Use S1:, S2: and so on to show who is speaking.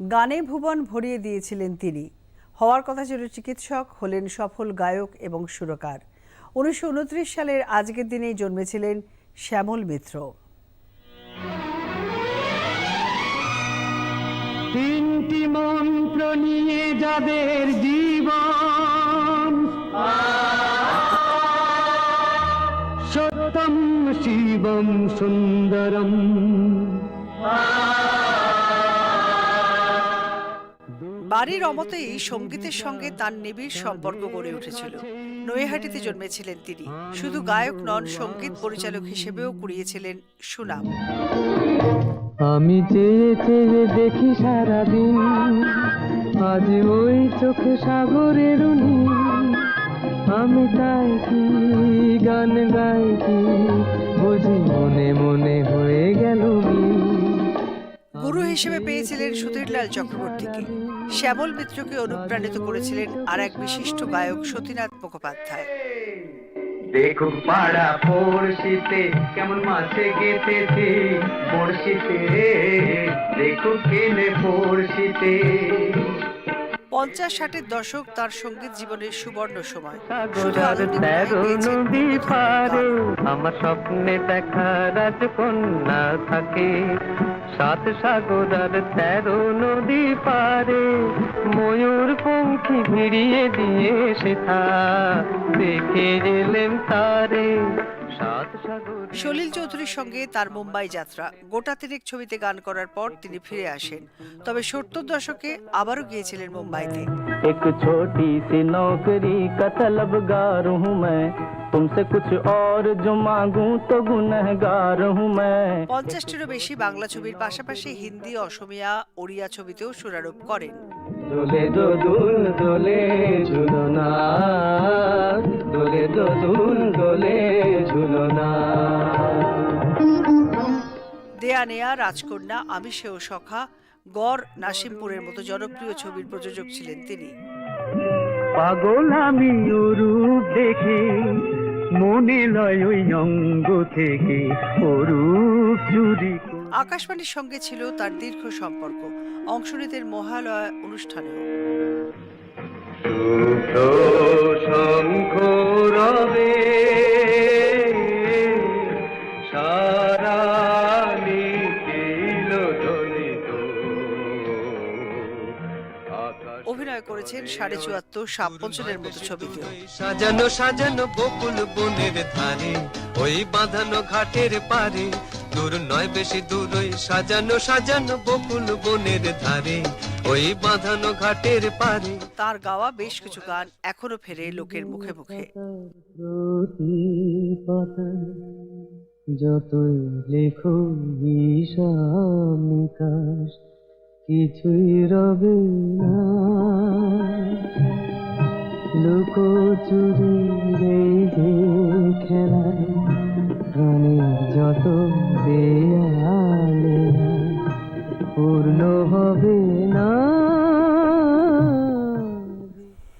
S1: গানে ভুবন ভরিয়ে দিয়েছিলেন তিনি। হওয়ার কথা ছিল চিকিৎসক, হলেন সফল গায়ক এবং সুরকার। উনিশশো উনত্রিশ সালের আজকের দিনেই জন্মেছিলেন শ্যামল মিত্র।
S2: তিনটি মন্ত্র নিয়ে যাদের জীবন, সত্যম শিবম সুন্দরম।
S1: বাড়ির অমতেই সঙ্গীতের সঙ্গে তার নিবিড় সম্পর্ক গড়ে উঠেছিল। নৈহাটিতে জন্মেছিলেন তিনি। শুধু গায়ক নন, সংগীত পরিচালক হিসেবেও কুড়িয়েছিলেন সুনাম।
S2: আমি চেয়ে চেয়ে দেখি সারাদিন, আজ ওই চোখে সাগরের। আমি তাই কি গান গাই কি
S1: গুরু হিসেবে পেয়েছিলেন সুধীরলাল চক্রবর্তীকে। শ্যামল মিত্রকে অনুপ্রাণিত করেছিলেন আর এক বিশিষ্ট গায়ক সতীনাথ মুখোপাধ্যায়।
S2: দেখুক পাড়া পড়শিতে কেমন মাছে গেতেছি পড়শিতে দেখুক কেনে পড়শিতে
S1: পঞ্চাশ ষাটের দশক তার সংগীত জীবনের সুবর্ণ সময়।
S2: আমার স্বপ্নে দেখা রাজকন্যা থাকে। সাত সাগরার তেরো নদী পারে ময়ূর পঙ্খী ভিড়িয়ে দিয়ে সেথা দেখে এলেম তারে। সাগর
S1: সলিল চৌধুরীর সঙ্গে তার মুম্বাই যাত্রা গোটা তিনেক ছবিতে গান করার পর তিনি ফিরে আসেন তবে সত্তর দশকে আবারও গিয়েছিলেন মুম্বাইতে
S3: एक छोटी सी नौकरी का तलबगार हूँ मैं तुमसे कुछ और जो मांगूं तो गुनहगार हूँ मैं
S1: পঞ্চাশটিরও বেশি বাংলা ছবির পাশাপাশি হিন্দি অসমিয়া ওড়িয়া ছবিতেও সুরারোপ করেন
S2: দোলে দোদুল দোলে ঝুলনা দোলে দোদুল দোলে ঝুলনা
S1: দেয়া নেয়া রাজকন্যা আমি সেও সখা গড় নাসিমপুরের মতো জনপ্রিয় ছবির প্রযোজক ছিলেন তিনি।
S2: পাগল আমি অরূপ দেখে মনে লয় ওই অঙ্গ থেকে অরূপ চুরি করে।
S1: আকাশবাণীর সঙ্গে ছিল তার দীর্ঘ সম্পর্ক। অংশ নিতেন মহালয়া অনুষ্ঠানেও।
S2: আকাশ
S1: অভিনয় করেছেন সাড়ে চুয়াত্তর সাপঞ্চলের মতো ছবিতেও।
S4: সাজানো সাজানো বকুল বনের ধারে ওই বাঁধানো ঘাটের পারে দূর নয় বেশি দূর ওই সাজানো সাজানো বকুল বনের ধারে ওই বাঁধানো ঘাটের পারে
S1: তার গাওয়া বেশ কিছু গান এখনও ফেরে লোকের মুখে মুখে।
S2: যতই লেখো নিকাশ কিছুই রবে না। লুকোচুরি